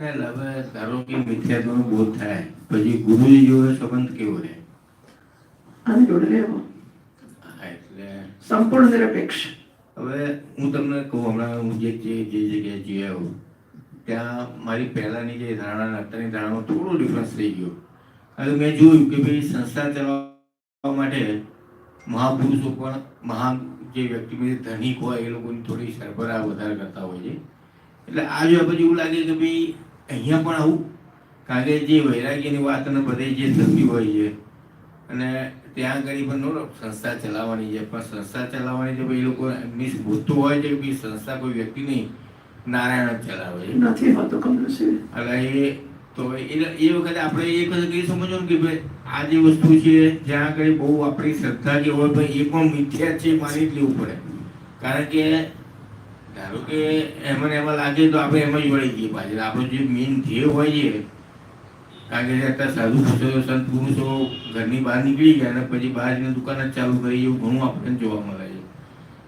હવે ધારો કે મિથ્યાત્વનો બોધ થાય? પછી ગુરુજી જોડે સંબંધ કેવો રહે? આની જોડે રહેવો. એટલે સંપૂર્ણ નિરપેક્ષ. હવે હું તમને કહું હમણાં હું જે જે જે જગ્યાએ જઈ આવ્યો ત્યાં મારી પહેલાંની જે ધારણા અત્યારની ધારણામાં થોડો ડિફરન્સ થઈ ગયો. હવે મેં જોયું કે ભાઈ સંસ્થા ચલાવવા માટે મહાપુરુષો પણ મહાન જે વ્યક્તિ જે ધનિક હોય એ લોકોની થોડી સરભરા વધારે કરતા હોય છે. એટલે આ જોયા પછી એવું લાગે કે ભાઈ અહીંયા પણ આવું કારણ કે જે વૈરાગ્યની વાત અને બધે જે થતી હોય છે અને ત્યાં આગળ પણ સંસ્થા ચલાવવાની છે પણ સંસ્થા ચલાવવાની છે એ લોકો મીન્સ ભૂતું હોય છે કે સંસ્થા કોઈ વ્યક્તિ નહીં નારાયણ જ ચલાવે છે. નથી હોતું કમનસીબ એટલે એ તો એ એ વખતે આપણે એ વખતે કઈ સમજવાનું કે ભાઈ આ જે વસ્તુ છે જ્યાં આગળ બહુ આપણી શ્રદ્ધા જે હોય ભાઈ એ પણ મિથ્યા છે માની જ લેવું પડે. કારણ કે ધારો કે એમાં ને એમાં લાગે તો આપણે એમાં જ વળી જઈએ પાછળ આપણું જે મેઇન ધ્યેય હોય છે, કારણ કે અત્યારે સાધુ પુરુષો, સંત પુરુષો ઘરની બહાર નીકળી ગયા અને પછી બહાર જઈને દુકાન જ ચાલુ કરી એવું ઘણું આપણને જોવા મળે છે.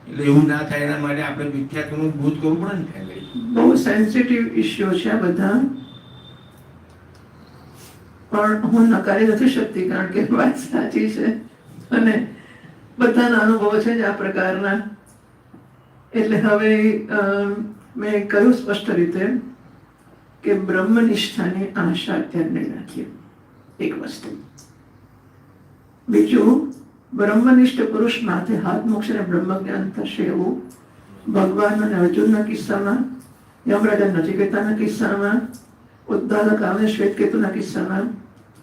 એટલે એવું ના થાય એના માટે આપણે મિથ્યાત્વનું ભૂત કરવું પડે ને બહુ સેન્સિટિવ ઇશ્યુ છે આ બધા. પણ હું નકારી નથી શકતી, કારણ કે વાત સાચી છે. અને બધાના અનુભવ છે જ આ પ્રકારના. એટલે હવે મેં કહ્યું સ્પષ્ટ રીતે કે બ્રહ્મનિષ્ઠાની આશા અત્યારે નહીં રાખીએ. એક વસ્તુ. બીજું, બ્રહ્મનિષ્ઠ પુરુષ માથે હાથ મૂકશે અને બ્રહ્મ જ્ઞાન થશે એવું ભગવાન અને અર્જુનના કિસ્સામાં યમરાજા નચિકેતાના કિસ્સામાં ઉદ્દાલક આવે શ્વેતકેતુના કિસ્સામાં,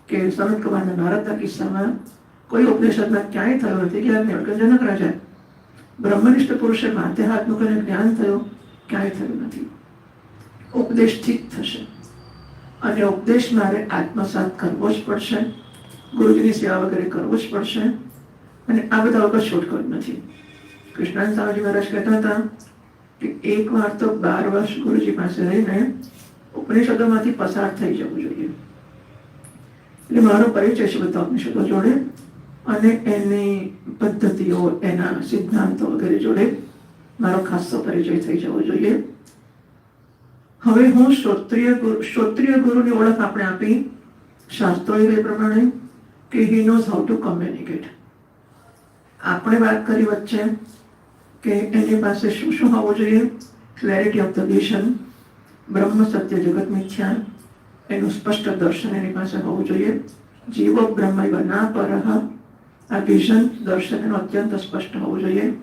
કે સનત કુમારના નારદના કિસ્સામાં, કોઈ ઉપનિષદમાં ક્યાંય થયો નથી કે આ જનક રાજા બ્રહ્મનિષ્ઠ પુરુષે માથે હાથ મૂકીને જ્ઞાન થયું, ક્યાંય થયું નથી. ઉપદેશથી જ થશે. અને ઉપદેશ મારે આત્મસાત કરવો જ પડશે. ગુરુજીની સેવા વગેરે કરવું જ પડશે. અને આ બધા વગર જ નથી. કૃષ્ણાન સ્વામીજી મહારાજ કહેતા હતા કે એક વાર તો બાર વર્ષ ગુરુજી પાસે રહીને ઉપનિષદોમાંથી પસાર થઈ જવું જોઈએ. એટલે મારો પરિચય છે બધા ઉપનિષદો જોડે. અને એની પદ્ધતિઓ, એના સિદ્ધાંતો વગેરે જોડે મારો ખાસો પરિચય થઈ જવો જોઈએ. હવે હું શ્રોત્રિય ગુરુ શ્રોત્રિય ગુરુની ઓળખ આપણે આપી. શાસ્ત્રોએ એ પ્રમાણે કે he knows how to communicate આપણે વાત કરી વચ્ચે કે એની પાસે શું શું હોવું જોઈએ? ક્લેરિટી ઓફ ધ વિઝન બ્રહ્મ સત્ય જગત મિથ્યા. એનું સ્પષ્ટ દર્શન એની પાસે હોવું જોઈએ. જીવો બ્રહ્મ ના પરહ. આ ટ્યુશન દર્શન અત્યંત સ્પષ્ટ હોવું જોઈએ.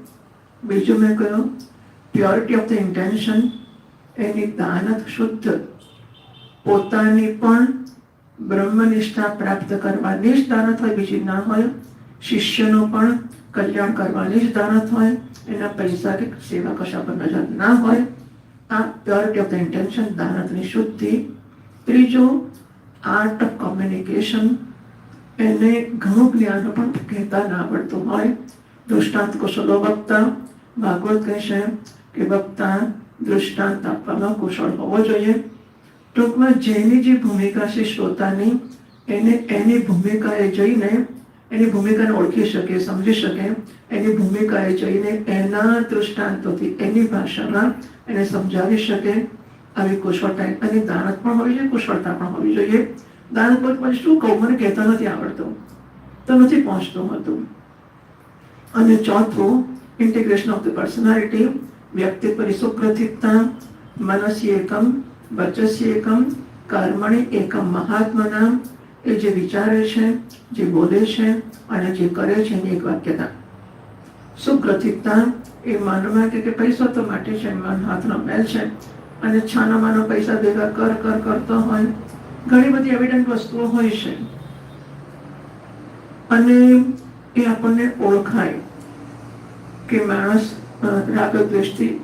બીજું મેં કહ્યું, પ્યોરિટી ઓફ ધ ઇન્ટેન્શન એની દાનત શુદ્ધ પોતાની પણ બ્રહ્મનિષ્ઠા પ્રાપ્ત કરવાની જ દાનત હોય, બીજી ના હોય. શિષ્યનું પણ કલ્યાણ કરવાની જ દાનત હોય. એના પૈસા કે સેવા કશા પર નજર ના હોય. આ પ્યોરિટી ઓફ ધ ઇન્ટેન્શન દાનતની શુદ્ધિ. ત્રીજું, આર્ટ ઓફ કોમ્યુનિકેશન એને ઘણું જ્ઞાન પણ કહેતા ના આવડતું હોય. દૃષ્ટાંત કુશલો વક્તા ભાગવત કહેશે કે વક્તા દૃષ્ટાંત આપવામાં કુશળ હોવો જોઈએ. ટૂંકમાં જેની જે ભૂમિકા છે શ્રોતાની, એને એની ભૂમિકાએ જઈને, એની ભૂમિકાને ઓળખી શકે, સમજી શકે, એની ભૂમિકાએ જઈને એના દૃષ્ટાંતોથી, એની ભાષામાં એને સમજાવી શકે. આવી કુશળતા અને દાનત પણ હોવી જોઈએ, કુશળતા પણ હોવી જોઈએ. દાનત પર પછી શું કહું? મને કહેતા નથી આવડતું. તો નથી પહોંચતું હતું અને ચોથું ઇન્ટિગ્રેશન ઓફ ધ પર્સનાલિટી વ્યક્તિ પરિસુગ્રથિતતા મનસ્ય એકમ વચસ્ય એકમ, કર્મણી એકમ મહાત્માના, એ જે વિચારે છે, જે બોલે છે અને જે કરે છે એની એક વાક્યતા. સુગ્રથિતતા એ મનમાં કે પૈસા તો માટે છે, મન હાથનો મેલ છે. અને છાના માનો પૈસા ભેગા કર કર, કરતો હોય ઘણી બધી એવિડન્ટ વસ્તુઓ હોય છે. અને એ આપણને ઓળખાય કે માણસ રાગત રાગ દ્વેષથી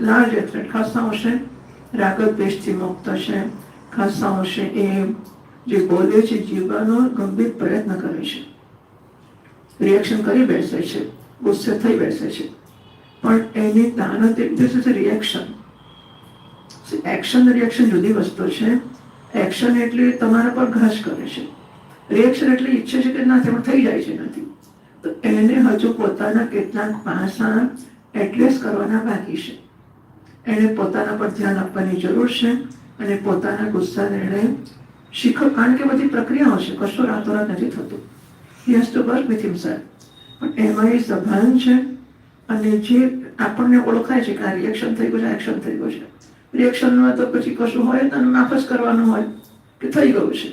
લાર્જ એથ્રેટ ખાસા હશે રાગ દ્વેષથી મુક્ત છે ખાસા હશે એ જે બોલે છે જીવવાનો ગંભીર પ્રયત્ન કરે છે. રિએક્શન કરી બેસે છે, ગુસ્સે થઈ બેસે છે. પણ એની દાનત this is reaction action reaction જુદી વસ્તુ છે. એક્શન એટલે તમારા પર ઘાસ કરે છે. રિએક્શન એટલે ઈચ્છે છે કે ના, તેમાં થઈ જાય છે નથી. તો એને હજુ પોતાના કેટલાક પાસા એડ્રેસ કરવાના બાકી છે. એને પોતાના પર ધ્યાન આપવાની જરૂર છે અને પોતાના ગુસ્સાને એણે શીખો કારણ કે બધી પ્રક્રિયાઓ છે, કશું રાતોરાત નથી થતું. Has to work with himself પણ એમાં એ સભાન છે અને જે આપણને ઓળખાય છે કે આ રિએક્શન થઈ ગયું છે એક્શન થઈ ગયું છે રિએક્શનમાં તો પછી કશું હોય તો માફ કરવાનું હોય કે થઈ ગયું છે.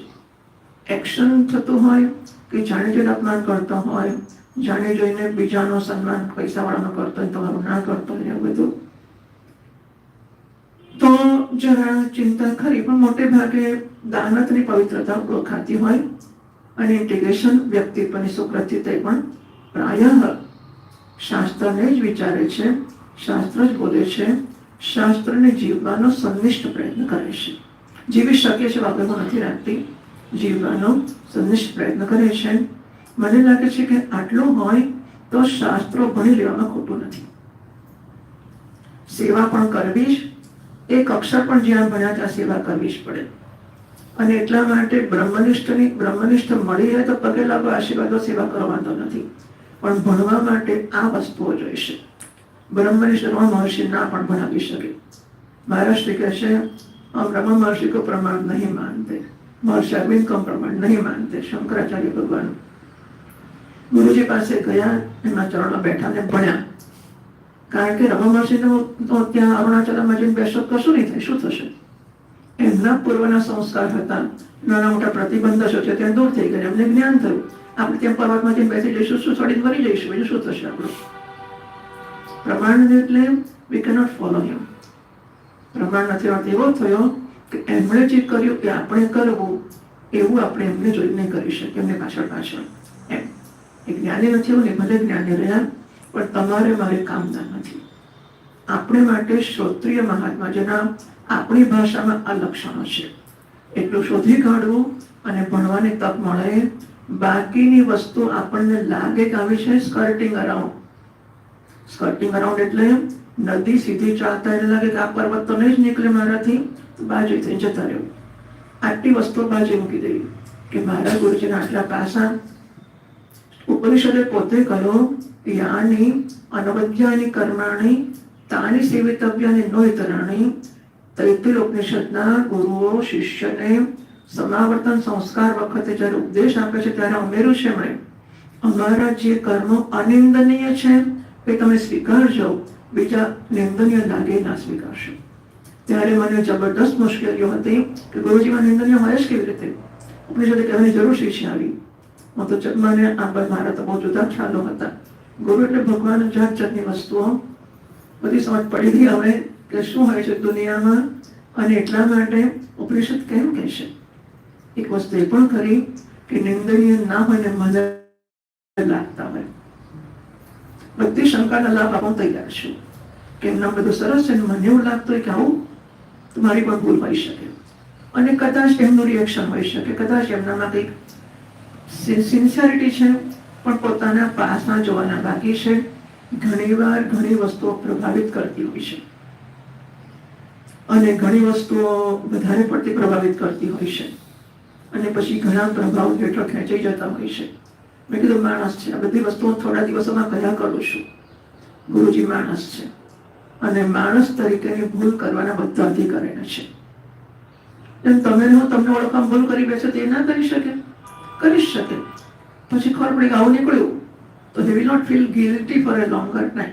એક્શન થતું હોય કે જાણે જોઈને અપમાન કરતો હોય, જાણે જોઈને બીજાનો સન્માન પૈસાવાળાનો કરતો હોય, તમારું ના કરતો હોય એવું બધું. તો જરા ચિંતા ખરી, પણ મોટે ભાગે દાનતની પવિત્રતા ઓળખાતી હોય અને ઇન્ટિગ્રેશન વ્યક્તિત્વની તે પણ પ્રાય શાસ્ત્રને જ વિચારે છે, શાસ્ત્ર જ બોલે છે શાસ્ત્રને જીવવાનો સંનિષ્ઠ પ્રયત્ન કરે છે. જીવી શકે છે બાબતમાં નથી રાખતી, જીવવાનો સંનિષ્ઠ પ્રયત્ન કરે છે. મને લાગે છે કે આટલું હોય તો શાસ્ત્રો ભણી લેવામાં ખોટું નથી. સેવા પણ કરવી જ, એક અક્ષર પણ જ્યાં ભણ્યા ત્યાં સેવા કરવી જ પડે. અને એટલા માટે બ્રહ્મનિષ્ઠની, બ્રહ્મનિષ્ઠ મળી રહે તો પગે લાગો, આશીર્વાદો સેવા કરવા વાંધો નથી. પણ ભણવા માટે આ વસ્તુઓ જોઈશે બ્રહ્મનિષ્ઠ મહર્ષિ ના પણ ભણાવી શકે મહારાષ્ટ્ર કહે છે हम ब्रह्म महर्षि को प्रमाण नहीं मानते महर्षि अरविंद को प्रमाण नहीं मानते शंकराचार्य भगवान ગુરુજી પાસે ગયા એમના ચરણમાં બેઠા ને ભણ્યા કારણ કે રમા મહર્ષિનો તો ત્યાં અરુણાચલમાં જઈને બેસો કશું નહીં થાય શું થશે એમના પૂર્વના સંસ્કાર હતા નાના મોટા પ્રતિબંધો છે ત્યાં દૂર થઈ ગયા એમને જ્ઞાન થયું આપણે ત્યાં પર્વતમાં જઈને બેસી જઈશું શું ચડીને મરી જઈશું બીજું શું થશે આપણું પ્રમાણ એટલે વી કેનોટ ફોલો હિમ પ્રમાણ નથી અર્થ એવો થયો કે એમણે જે કર્યું કે આપણે કરવું, એવું આપણે એમને જોઈને કરી શકીએ, એમને પાછળ પાછળ. એમ. એ જ્ઞાની નથી એવું ને ભલે જ્ઞાની રહ્યા, પણ તમારે મારે કામના નથી. આપણે માટે શ્રોત્રિય મહાત્મા, જેના આપણી ભાષામાં આ લક્ષણો છે. એટલું શોધી કાઢવું અને ભણવાની તક મળે. બાકીની વસ્તુ આપણને લાગે કે આવી છે સ્કર્ટિંગ અરાઉન્ડ સ્કર્ટિંગ અરાઉન્ડ એટલે નદી સીધી ચાલતા એટલે લાગે કે આ પર્વત તો જ નીકળે મારાથી બાજુ થઈ જતા રહેવું. આટલી વસ્તુ બાજુ મૂકી દેવી કે મારા ગુરુજીના આટલા પાસા ઉપનિષદે પોતે કહ્યું યાની અનવદ્યાની કર્માણી, તાની સેવિતવ્યાની નોહિતરાણી તૈતિલ ઉપનિષદના ગુરુઓ, શિષ્યને સમાવર્તન સંસ્કાર વખતે જ્યારે ઉપદેશ આપે છે ત્યારે ઉમેર્યું છે એમણે અમારા જે કર્મો અનિંદનીય છે એ તમે સ્વીકારજો, બીજા નિંદનીય લાગે ના સ્વીકારશો. ત્યારે મને જબરદસ્ત મુશ્કેલીઓ હતી કે ગુરુજીમાં નિંદનીય હોય જ કેવી રીતે? ઉપનિષદે કહેવાની જરૂર શીશી આવી હું તો મને આ પર મારા તો બહુ જુદા ખ્યાલો હતા. ગુરુ એટલે ભગવાન જાત જાતની વસ્તુઓ. બધી સમજ પડી ગઈ હવે કે શું હોય છે દુનિયામાં અને એટલા માટે ઉપનિષદ કેમ કહેશે? એક વસ્તુ એ પણ કરી કે નિંદનીય ના હોય ને મને લાગતા હોય. બધી શંકાના લાભ આપવા તૈયાર છું કે એમના બધું સરસ છે મને એવું લાગતું હોય કે આવું મારી પણ ભૂલ હોઈ શકે અને કદાચ એમનું રિએક્શન હોઈ શકે કદાચ એમનામાં કંઈક સિન્સિયરિટી છે પણ પોતાના પાસના જોવાના બાકી છે ઘણીવાર ઘણી વસ્તુઓ પ્રભાવિત કરતી હોય છે અને ઘણી વસ્તુઓ વધારે પડતી પ્રભાવિત કરતી હોય છે અને પછી ઘણા પ્રભાવ હેઠળ ખેંચાઈ જતા હોય છે મેં કીધું માણસ છે. આ બધી વસ્તુઓ થોડા દિવસોમાં કયા કરું છું. ગુરુજી માણસ છે. અને માણસ તરીકેની ભૂલ કરવાના બધા અધિકાર એને છે. એમ તમે હું તમને ઓળખવા ભૂલ કરી બેસે તે ના કરી શકે? કરી શકે. પછી ખબર પડી કે આવું નીકળ્યું. તો they will not feel guilty for a longer time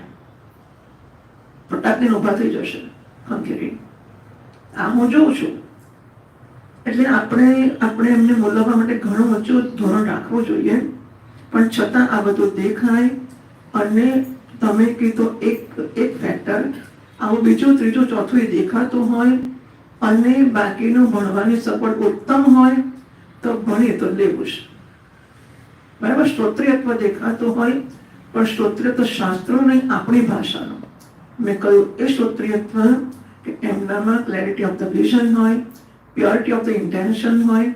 ફટાકને ઊભા થઈ જશે. ખંખેરી આ હું જોઉં છું. એટલે આપણે આપણે એમને બોલાવવા માટે ઘણું ઊંચું ધોરણ રાખવું જોઈએ. પણ છતાં આ બધું દેખાય અને તમે કીધું એક એક ફેક્ટર આવું બીજું, ત્રીજું, ચોથું દેખાતું હોય અને બાકીનું ભણવાની સગવડ ઉત્તમ હોય તો ભણીએ તો લેવું જ બરાબર? શ્રોત્રિયત્વ દેખાતું હોય, પણ શ્રોત્રિય તો શાસ્ત્રો નહીં, આપણી ભાષાનો. મેં કહ્યું, એ શ્રોત્રિયત્વ કે એમનામાં ક્લેરિટી ઓફ ધ વિઝન હોય પ્યોરિટી ઓફ ધ ઇન્ટેન્શન હોય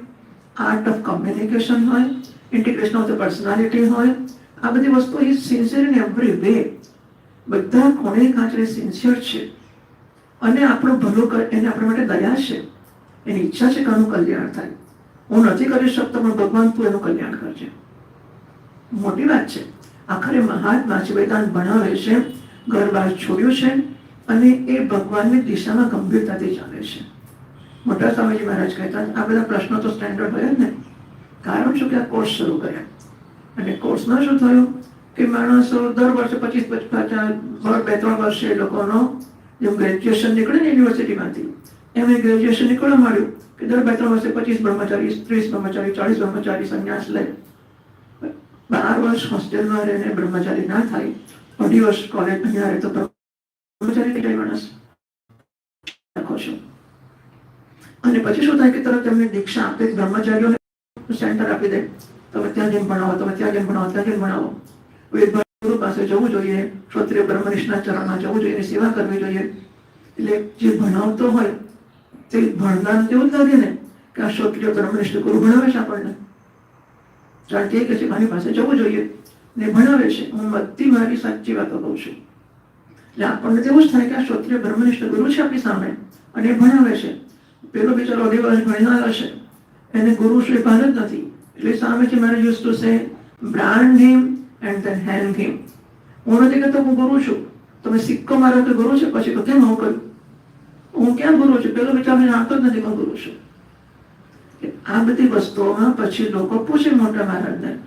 આર્ટ ઓફ કમ્યુનિકેશન હોય ઇન્ટિગ્રેશન ઓફ ધ પર્સનાલિટી હોય. આ બધી વસ્તુ is sincere in every way બધા કોણે કાંચરે સિન્સિયર છે. અને આપણું ભલું એને આપણા માટે દયા છે. એની ઈચ્છા છે કે આનું કલ્યાણ થાય. હું નથી કરી શકતો, પણ ભગવાન તું એનું કલ્યાણ કરજે. મોટી વાત છે. આખરે મહાત્મા છે વેદાંત ભણાવે છે, ઘર બહાર છોડ્યું છે, અને એ ભગવાનની દિશામાં ગંભીરતાથી ચાલે છે. મોટા સ્વામીજી મહારાજ કહેતા આ બધા પ્રશ્નો તો સ્ટેન્ડર્ડ હોય જ ને. કારણ શું કે આ કોર્સ શરૂ કર્યા. અને કોર્સમાં શું થયું કે માણસો દર વર્ષે પચીસ પચાસ બે ત્રણ વર્ષે લોકોનો જેમ ગ્રેજ્યુએશન નીકળે ને યુનિવર્સિટીમાંથી એમ એ ગ્રેજ્યુએશન નીકળવા માંડ્યું કે દર બે ત્રણ વર્ષે પચીસ બ્રહ્મચારી, ત્રીસ બ્રહ્મચારી, ચાલીસ બ્રહ્મચારી સંન્યાસ લે. બાર વર્ષ હોસ્ટેલમાં રહીને બ્રહ્મચારી ના થાય, અઢી વર્ષ કોલેજ અહીંયા રહે તો બ્રહ્મચારી કઈ માણસ. રાખો છો. અને પછી શું થાય કે તરત એમને દીક્ષા આપે બ્રહ્મચારીઓને સેન્ટર આપી દે. તમે ત્યાં જઈને ભણાવો તમે ત્યાં જઈને ભણાવો, ત્યાં જઈને ભણાવો. વેદભાઈ પાસે જવું જોઈએ, ક્ષત્રિય બ્રહ્મનિષ્ઠના ચરણમાં જવું જોઈએ, એની સેવા કરવી જોઈએ. એટલે જે ભણાવતો હોય, તે ભણનાર તેવું જ ને કે આ ક્ષત્રિય બ્રહ્મનિષ્ઠ ગુરુ ભણાવે છે આપણને. કારણ કે છે મારી પાસે જવું જોઈએ ને ભણાવે છે. હું બધી મારી સાચી વાતો કહું છું. એટલે આપણને તેવું જ થાય કે આ ક્ષત્રિય બ્રહ્મનિષ્ઠ ગુરુ છે આપણી સામે અને ભણાવે છે. પેલો બિચારો અઢી વર્ષ ભણનાર હશે એને ગુરુ શું ભાન જ નથી એટલે સામેથી મારે use to say brand him and then hand him હું નથી કહેતો હું ગુરુ છું તમે સિક્કો મારો કે ગુરુ છે પછી તો કેમ હું કહ્યું હું ક્યાં ગુરુ છું પેલો બિચારો મને જાણતો જ નથી કે હું ગુરુ છું કે આ બધી વસ્તુઓમાં પછી લોકો પૂછે મોટા મહારાજને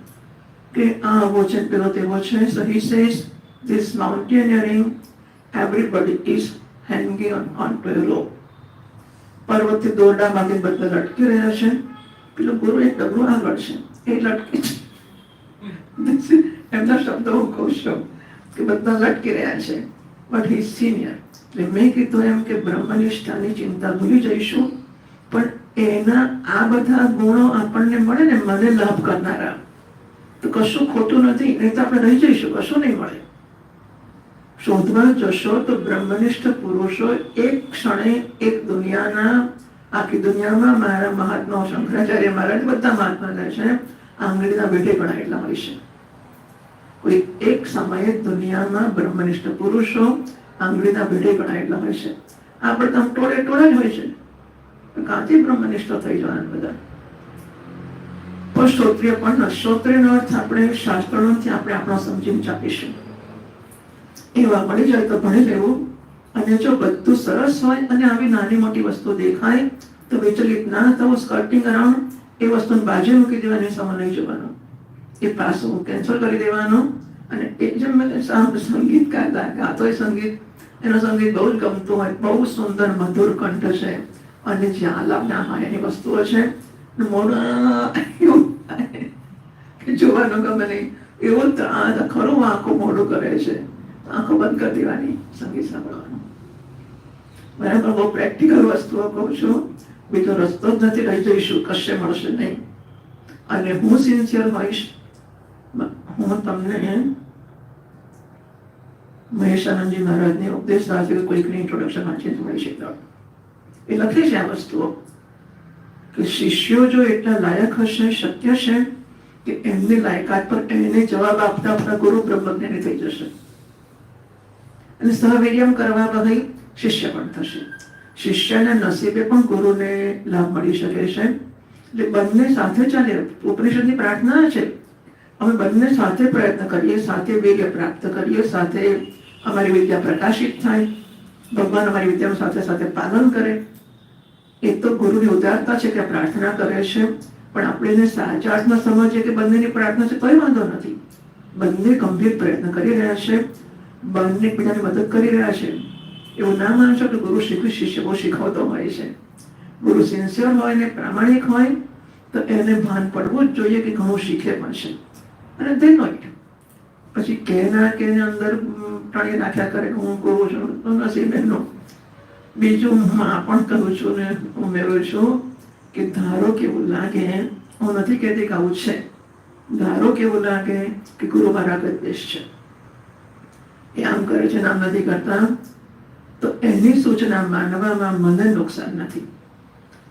કે આ આવો છે પેલો તેવો છે so he says this mountaineering everybody is hanging on, on to a rope પર્વતથી દોરડા માંગે બધા લટકી રહ્યા છે પેલો ગુરુ એક ડબલું છે. એ લટકે છે. એમના શબ્દો હું કહું છું કે બધા લટકી રહ્યા છે. બટ હી સિનિયર એટલે મેં કીધું એમ કે બ્રહ્મનિષ્ઠાની ચિંતા ભૂલી જઈશું, પણ એના આ બધા ગુણો આપણને મળે ને મને લાભ કરનારા. તો કશું ખોટું નથી, નહીં તો આપણે રહી જઈશું, કશું નહીં મળે. શોધવા જશો તો બ્રહ્મનિષ્ઠ પુરુષો એક ક્ષણે એક દુનિયાના આખી દુનિયામાં મારા મહાત્માઓ શંકરાચાર્ય મહારાજ બધા મહાત્મા કહે છે. આંગળીના બેઠે પણ એટલા હોય છે. કોઈ એક સમયે દુનિયામાં બ્રહ્મનિષ્ઠ પુરુષો આંગળીના ભેટે પણ એટલા હોય છે. આપણે તો ટોળે ટોળા જ હોય છે. કાંથી બ્રહ્મનિષ્ઠ થઈ જવાના બધા? પણ શ્રોત્રિય પણ શ્રોત્રિયનો અર્થ આપણે શાસ્ત્રોથી આપણે આપણો સમજીને ચાપીશું એવા મળી જાય તો ભણી લેવું. અને જો બધું સરસ હોય અને આવી નાની મોટી વસ્તુ દેખાય, તો વિચલિત ના થવું સ્કર્ટિંગ અરાઉન્ડ એ વસ્તુને બાજુ મૂકી દેવાની સમય નહીં જવાનો. એ પાસું કેન્સલ કરી દેવાનો. અને એ જેમ મેં સંગીત ગાતા એ સંગીત, એનો સંગીત બહુ જ ગમતું હોય, બહુ સુંદર, મધુર કંઠ છે. અને જ્યાં આલાપ ના હોય એની વસ્તુઓ છે મોઢું એવું જોવાનું ગમે નહીં. એવું ખરું આખું મોઢું કરે છે. આંખો બંધ કરી દેવાની સંગીત સાંભળવાનું. બરાબર, બહુ પ્રેક્ટિકલ વસ્તુઓ કહું છું. બીજો રસ્તો જ નથી રહી જઈશું કશે મળશે નહીં. અને હું સિન્સિયર હોઈશ, હું તમને મહેશાનંદજી મહારાજની ઉપદેશ સાથે કોઈકની ઇન્ટ્રોડક્શન વાંચી મળી શકતા એ લખે છે આ વસ્તુઓ. કે શિષ્યો જો એટલા લાયક હશે, શક્ય છે કે એમની લાયકાત પર એને જવાબ આપતા આપતા ગુરુ બ્રહ્મજ્ઞાની થઈ જશે. અને સહવિર્યમ કરવા વગર શિષ્ય પણ થશે. શિષ્યના નસીબે પણ ગુરુને લાભ મળી શકે છે. એટલે બંને સાથે ચાલે, ઉપનિષદની પ્રાર્થના છે. અમે બંને સાથે પ્રયત્ન કરીએ, સાથે વીર્ય પ્રાપ્ત કરીએ, સાથે અમારી વિદ્યા પ્રકાશિત થાય. ભગવાન અમારી વિદ્યાનું સાથે સાથે પાલન કરે. એ તો ગુરુની ઉદારતા છે કે પ્રાર્થના કરે છે. પણ આપણે એને સાચા અર્થમાં સમજીએ કે બંનેની પ્રાર્થના છે, કોઈ વાંધો નથી. બંને ગંભીર પ્રયત્ન કરી રહ્યા છે. બંને એકબીજાની મદદ કરી રહ્યા છે. એવું ના માનશો કે ગુરુ શીખવી શિષ્ય બહુ શીખવતો હોય છે. ગુરુ સિન્સિયર હોય ને પ્રામાણિક હોય, તો એને ભાન પડવું જ જોઈએ કે ઘણું શીખે પણ છે. અને તે નોટ પછી કે ના કે અંદર ટાણી નાખ્યા કરે કે હું ગુરુ છું, તો નસીબ એમનો બીજું હું આ પણ કહું છું ને ઉમેરું છું કે ધારો કેવું લાગે, હું નથી કહેતી કે આવું છે. ધારો કેવું લાગે કે ગુરુ મારા ગદ્દેશ છે એ આમ કરે છે નામ નથી કરતા. તો એની સૂચના માનવામાં મને નુકસાન નથી.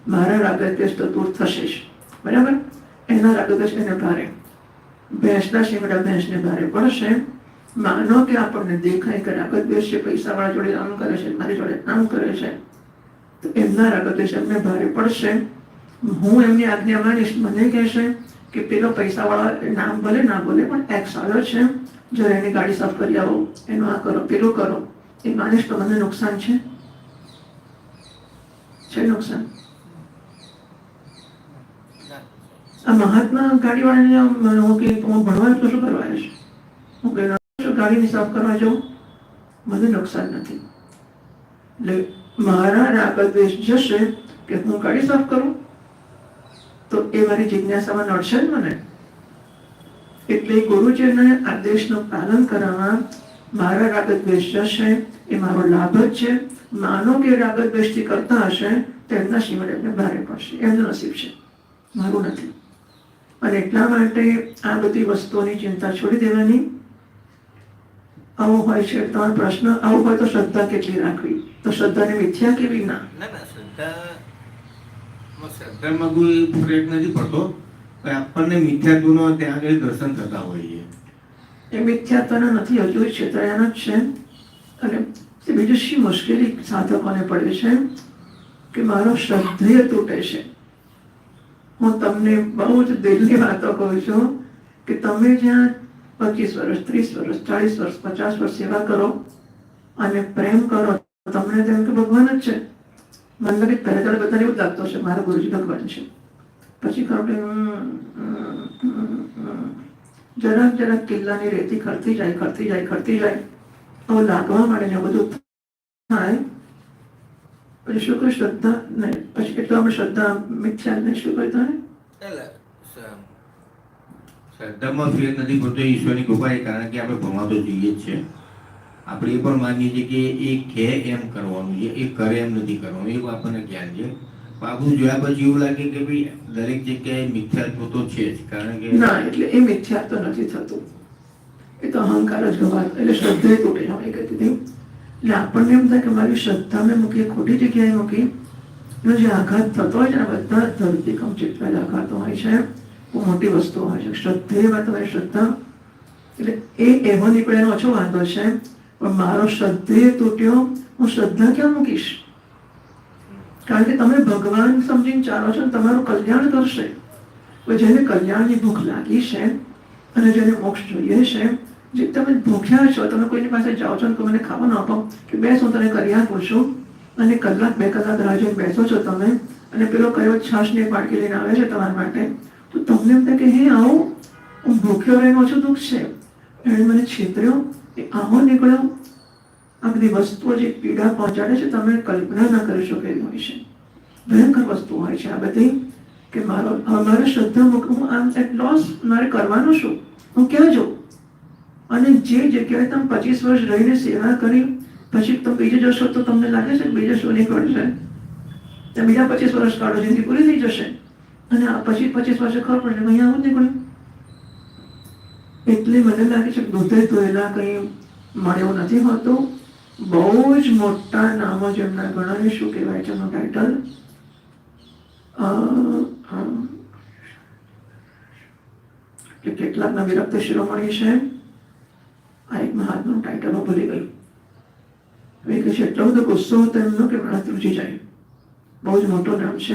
મારા રાગદ્વેષ તો દૂર થશે જ. બરાબર? એના રાગદેશ એને ભારે. ભેંસના શિંગડા ભેંસને ભારે પડશે. માનો કે આપણને દેખાય કે રાગદ્વેષ છે, પૈસાવાળા જોડે આમ કરે છે, મારી જોડે આમ કરે છે. તો એમના રાગદેશ એમને ભારે પડશે. હું એમની આજ્ઞા માનીશ. મને કહેશે કે પેલો પૈસાવાળા નામ ભલે ના બોલે, પણ એક્સ આવ્યો છે. જરા એની ગાડી સાફ કરી આવો, એનું આ કરો, પેલો કરો, એ માણસ તો મને નુકસાન છે? છે નુકસાન? આ મહાત્મા ગાડીવાળાને હું કે હું ભણવા તો શું કરવા છે? હું કે શું ગાડીને સાફ કરવા જાઉં? મને નુકસાન નથી. એટલે મારા રાગત દ્વેષ જશે કે હું ગાડી સાફ કરું? તો એ મારી જિજ્ઞાસામાં નડશે જ મને. એટલે ગુરુજીના આદેશનું પાલન કરવામાં મારા રાગદ્વેષ જશે, એ મારો લાભ જ છે. માનો કે રાગદ્વેષથી કરતા હશે, તો એમના શ્રીમદ એમને ભારે પડશે. એમનું નસીબ છે. મારું નથી. અને એટલા માટે આ બધી વસ્તુઓની ચિંતા છોડી દેવાની. આવું હોય છે તમારો પ્રશ્ન. આવું હોય તો શ્રદ્ધા કેટલી રાખવી? તો શ્રદ્ધાને મિથ્યા કેવી ના શ્રદ્ધા શ્રદ્ધામાં કોઈ ફરક નથી પડતો પણ આપણને મિથ્યાત્વનો ત્યાં આગળ દર્શન થતા હોઈએ. એ મિથ્યાત્વના નથી, હજુ છેતરાયાના જ છે. અને બીજું શી મુશ્કેલી સાધકોને પડે છે? કે મારો શ્રદ્ધેય તૂટે છે. હું તમને બહુ જ દિલની વાતો કહું છું કે તમે જ્યાં પચીસ વર્ષ, ત્રીસ વર્ષ ચાલીસ વર્ષ, પચાસ વર્ષ સેવા કરો અને પ્રેમ કરો તમને તેમ કે ભગવાન જ છે. મને લાગે પહેલા બધાને એવું લાગતો છે મારા ગુરુજી ભગવાન છે. પછી. જરાક જરાક કિલ્લાની રેતી ખરતી જાય ખરતી જાય ખરતી જાય. તો લાગવા માંડે ને બધું થાય. પછી શું કહે શ્રદ્ધા નહીં પછી એટલું આપણે શ્રદ્ધા મિથ્યા ને શું એટલે સ- શ્રદ્ધામાં ફેર નથી પડતો ઈશ્વરની કૃપા એ કારણ કે આપણે ભણવા તો જોઈએ જ છે. આપણે એ પણ માનીએ છીએ કે એ કે એમ કરવાનું છે એ કરે એમ નથી કરવાનું એવું આપણને જ્ઞાન છે. આપણું જોયા પછી એવું લાગે કે ભાઈ દરેક જગ્યાએ મિથ્યાત્વ તો છે જ, કારણ કે ના, એટલે એ મિથ્યાત્વ નથી થતું. એ તો અહંકાર જ ગવાર એટલે શ્રદ્ધા તૂટે છે અમે કહેતી હતી. એટલે આપણને એમ થાય કે મારી શ્રદ્ધા મેં મૂકી ખોટી જગ્યાએ મૂકી. એનો જે આઘાત થતો હોય છે ને બધા ધરતીકમ જેટલા આઘાતો હોય છે. બહુ મોટી વસ્તુ હોય છે. શ્રદ્ધેયમાં તમારી શ્રદ્ધા. એટલે એ એવો નીકળે એનો ઓછો વાંધો છે. પણ મારો શ્રદ્ધે તૂટ્યો, હું શ્રદ્ધા ક્યાં મૂકીશ? કારણ કે તમે ભગવાન સમજીને ચાલો છો તમારું કલ્યાણ કરશે. જેને કલ્યાણની ભૂખ લાગી છે અને જેને મોક્ષ જોઈએ છે, જે તમે ભૂખ્યા છો, તમે કોઈની પાસે જાઓ છો તો મને ખાવાનું આપો, કે બેસ, હું તને કરી આપું અને કલાક, બે કલાક રાહ જોઈને બેસો છો તમે. અને પેલો કયો છાશની એક વાટકી લઈને આવે છે તમારા માટે? તો તમને એમ થાય કે, હે, આવું, હું ભૂખ્યો રહીને ઓછું દુઃખ છે. એણે મને છેતર્યો એ આવો નીકળ્યો આ બધી વસ્તુઓ જે પીડા પહોંચાડે છે, તમે કલ્પના ના કરી શકો એવી હોય છે. ભયંકર વસ્તુ હોય છે આ બધી કે મારો, મારે શ્રદ્ધા મૂક આમ એટ લોસ મારે કરવાનું શું? હું ક્યાં જઉં? અને જે જગ્યાએ તમે પચીસ વર્ષ રહીને સેવા કરી, પછી તમે બીજે જશો તો તમને લાગે છે બીજે શું નીકળશે તમે બીજા પચીસ વર્ષ કાઢો જિંદગી પૂરી થઈ જશે. અને આ પછી પચીસ વર્ષે ખબર પડશે અહીંયા આવું જ નીકળ્યું એટલે મને લાગે છે દૂધે ધોયેલા કંઈ મળે નથી હોતું. બહુ જ મોટા નામો જેમના ગણાય શું કહેવાય છે એનું ટાઇટલ કે કેટલાકના વિરક્ત શિરોમણી છે. આ એક મહાત્માનું ટાઇટલ ભૂલી ગયું. કહે છે, એટલો બધો ગુસ્સો હતો એમનો કે મારા ત્રુજી જાય. બહુ જ મોટું નામ છે.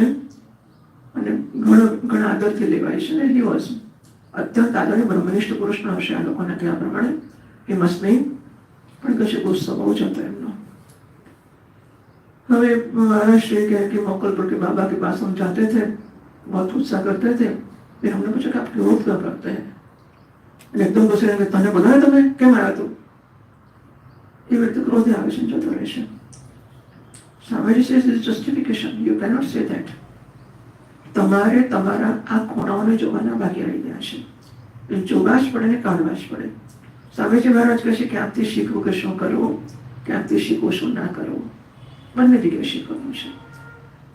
અને ઘણો, ઘણા આદરથી લેવાય છે. ને દિવસ અત્યંત આદરણીય બ્રહ્મનિષ્ઠ પુરુષનો હશે આ લોકોના કહેવા પ્રમાણે. નહીં પણ કશે ગુસ્સો બહુ જ હતો એમનો હવે महाराष्ट्र के कि मोकलपुर के बाबा के पास हम जाते थे बहुत उत्साह करते थे फिर हमने पूछा कि आप क्यों क्यों करते हैं અને એકદમ ગુસ્સે રહીને તને બોલાવ્યો તમે કેમ આવ્યા તું એ વ્યક્તિ ક્રોધે આવે છે જતો રહે છે Swamiji says this is justification you cannot say that તમારે તમારા આ ખૂણાઓને જોવાના બાકી રહી ગયા છે એટલે જોવા જ પડે ને કાઢવા જ પડે સ્વામીજી મહારાજ કહે છે ક્યાંકથી શીખવું કે શું કરવું ક્યાંથી શીખવું શું ના કરવું બંને જગ્યાએ શીખવાનું છે.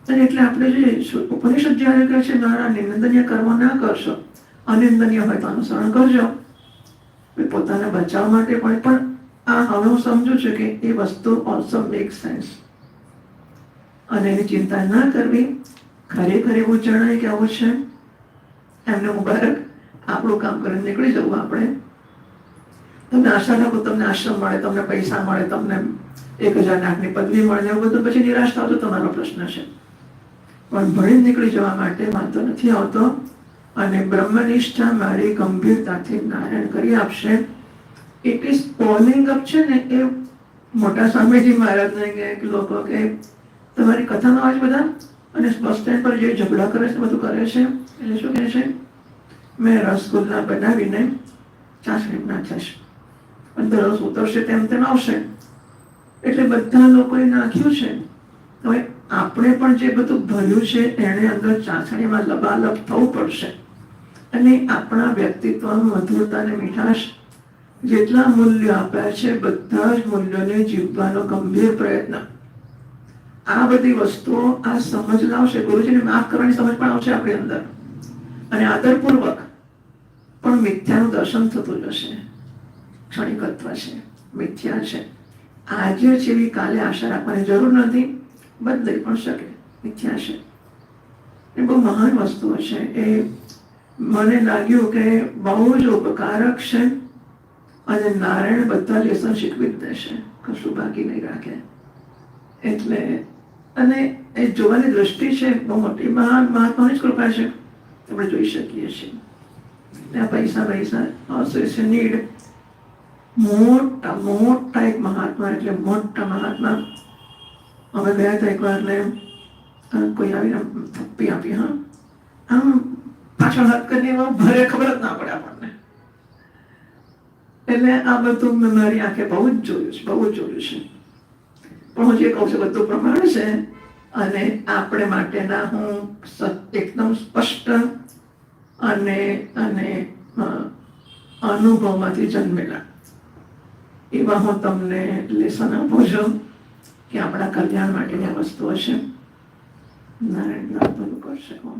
અને એટલે આપણે જે ઉપનિષદ જ્યારે કહે છે મારા નિંદનીય કર્મો ના કરશો, અનિંદનીય હોય તો અનુસરણ કરજો. પોતાના બચાવ માટે પણ પણ આ હવે હું સમજુ છું કે એ વસ્તુ ઓલસો મેક સેન્સ અને એની ચિંતા ના કરવી. ખરેખર એવું જણાય કે આવું છે. એમને મુબારક. આપણું કામ કરીને નીકળી જવું આપણે. તમને આશા રાખો તમને આશ્રમ મળે, તમને પૈસા મળે, તમને એક હજાર લાખની પદવી મળે એવું બધું, પછી નિરાશ થાવ તો તમારો પ્રશ્ન છે. પણ ભણી નીકળી જવા માટે વાંધો નથી આવતો અને બ્રહ્મનિષ્ઠા મારી ગંભીરતાથી નારાયણ કરી આપશે. ઇટ ઇઝ પોલિંગ અપ છે ને, એ મોટા સ્વામીજી મહારાજને કે લોકો કે તમારી કથાનો આજ બધા અને બસ સ્ટેન્ડ પર જે ઝઘડા કરે છે, બધું કરે છે, એટલે શું કહે છે? મેં રસગુલ્લા બનાવીને ચાસણી નાખ્યા છે. અંદર રસ ઉતરશે તેમ તેમ આવશે. એટલે બધા લોકોએ નાખ્યું છે. હવે આપણે પણ જે બધું ભર્યું છે, એને અંદર ચાસણીમાં લબાલબ થવું પડશે. અને આપણા વ્યક્તિત્વમાં મધુરતા અને મીઠાશ જેટલા મૂલ્યો આપ્યા છે, બધા જ મૂલ્યોને જીવવાનો ગંભીર પ્રયત્ન. આ બધી વસ્તુઓ આ સમજ લાવશે. ગુરુજીને માફ કરવાની સમજ પણ આવશે આપણી અંદર. અને આદરપૂર્વક પણ મિથ્યાનું દર્શન થતું જશે. ક્ષણિકત્વ છે, મિથ્યા છે. આજે જેવી કાલે આશા રાખવાની જરૂર નથી બદલાઈ પણ શકે, મિથ્યા છે. એ બહુ મહાન વસ્તુઓ છે એ મને લાગ્યું કે બહુ જ ઉપકારક છે અને નારાયણ બધા લેસન શીખવી જ દેશે. કશું બાકી નહીં રાખે. એટલે અને એ જોવાની દ્રષ્ટિ છે, બહુ મોટી મહાન મહાત્માની જ કૃપા છે. આપણે જોઈ શકીએ છીએ. પૈસા પૈસા is a need મોટા મોટા એક મહાત્મા એટલે મોટા મહાત્મા. અમે ગયા હતા એકવાર ને કોઈ આવીને થપ્પી આપી, હા. આમ પાછળ હાથ કરીને એમાં ભરે ખબર જ ના પડે આપણને. એટલે આ બધું મેં મારી આંખે બહુ જ જોયું છે, બહુ જ જોયું છે. પણ હું જે કહું છું બધું પ્રમાણ છે અને આપણે માટેના હું એકદમ સ્પષ્ટ અને અને અનુભવમાંથી જન્મેલા. એવા હું તમને લેસન આપું છું કે આપણા કલ્યાણ માટેની આ વસ્તુઓ છે. નારાયણ કરશે ઓમ